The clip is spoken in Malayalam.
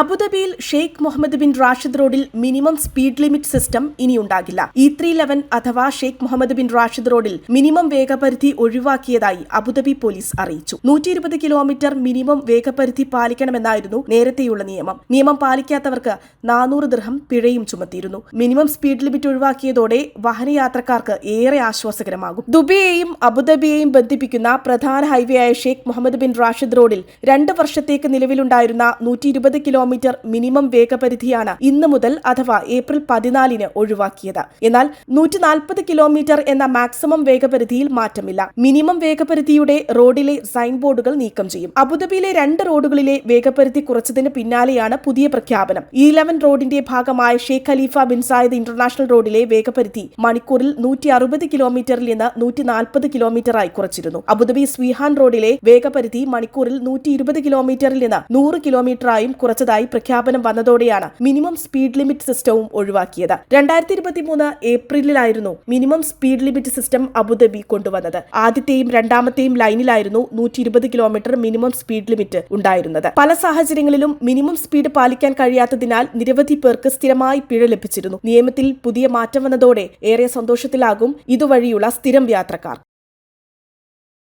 അബുദാബിയിൽ ഷെയ്ഖ് മുഹമ്മദ് ബിൻ റാഷിദ് റോഡിൽ മിനിമം സ്പീഡ് ലിമിറ്റ് സിസ്റ്റം ഇനി ഉണ്ടാകില്ല ഇ ത്രീ ലെവൻ അഥവാ ഷെയ്ഖ് മുഹമ്മദ് ബിൻ റാഷിദ് റോഡിൽ മിനിമം വേഗപരിധി ഒഴിവാക്കിയതായി അബുദാബി പോലീസ് അറിയിച്ചു. നൂറ്റി ഇരുപത് കിലോമീറ്റർ മിനിമം വേഗപരിധി പാലിക്കണമെന്നായിരുന്നു നേരത്തെയുള്ള നിയമം. നിയമം പാലിക്കാത്തവർക്ക് നാനൂറ് ദൃഹം പിഴയും ചുമത്തിയിരുന്നു. മിനിമം സ്പീഡ് ലിമിറ്റ് ഒഴിവാക്കിയതോടെ വാഹനയാത്രക്കാർക്ക് ഏറെ ആശ്വാസകരമാകും. ദുബൈയെയും അബുദാബിയെയും ബന്ധിപ്പിക്കുന്ന പ്രധാന ഹൈവേയായ ഷെയ്ഖ് മുഹമ്മദ് ബിൻ റാഷിദ് റോഡിൽ രണ്ട് വർഷത്തേക്ക് നിലവിലുണ്ടായിരുന്ന നൂറ്റി ഇരുപത് കിലോമീറ്റർ മിനിമം വേഗപരിധിയാണ് ഇന്ന് മുതൽ അഥവാ ഏപ്രിൽ പതിനാലിന് ഒഴിവാക്കിയത്. എന്നാൽ നൂറ്റി നാൽപ്പത് കിലോമീറ്റർ എന്ന മാക്സിമം വേഗപരിധിയിൽ മാറ്റമില്ല. മിനിമം വേഗപരിധിയുടെ റോഡിലെ സൈൻ ബോർഡുകൾ നീക്കം ചെയ്യും. അബുദാബിയിലെ രണ്ട് റോഡുകളിലെ വേഗപരിധി കുറച്ചതിന് പിന്നാലെയാണ് പുതിയ പ്രഖ്യാപനം. ഇലവൻ റോഡിന്റെ ഭാഗമായ Sheikh Khalifa bin Zayed international റോഡിലെ വേഗപരിധി മണിക്കൂറിൽ നൂറ്റി അറുപത് കിലോമീറ്ററിൽ നിന്ന് നൂറ്റി നാൽപ്പത് കിലോമീറ്ററായി കുറച്ചിരുന്നു. അബുദാബി സ്വീഹാൻ റോഡിലെ വേഗപരിധി മണിക്കൂറിൽ നൂറ്റി ഇരുപത് കിലോമീറ്ററിൽ നിന്ന് നൂറ് കിലോമീറ്ററായും കുറച്ചതായി പ്രഖ്യാപനം വന്നതോടെയാണ് മിനിമം സ്പീഡ് ലിമിറ്റ് സിസ്റ്റവും ഒഴിവാക്കിയത്. രണ്ടായിരത്തി ഇരുപത്തിമൂന്ന് ഏപ്രിലിലായിരുന്നു minimum speed limit system Abu Dhabi കൊണ്ടുവന്നത്. ആദ്യത്തെയും രണ്ടാമത്തെയും ലൈനിലായിരുന്നു നൂറ്റി ഇരുപത് കിലോമീറ്റർ മിനിമം സ്പീഡ് ലിമിറ്റ് ഉണ്ടായിരുന്നത്. പല സാഹചര്യങ്ങളിലും മിനിമം സ്പീഡ് പാലിക്കാൻ കഴിയാത്തതിനാൽ നിരവധി പേർക്ക് സ്ഥിരമായി പിഴ ലഭിച്ചിരുന്നു. നിയമത്തിൽ പുതിയ മാറ്റം വന്നതോടെ ഏറെ സന്തോഷത്തിലാകും ഇതുവഴിയുള്ള സ്ഥിരം യാത്രക്കാർ.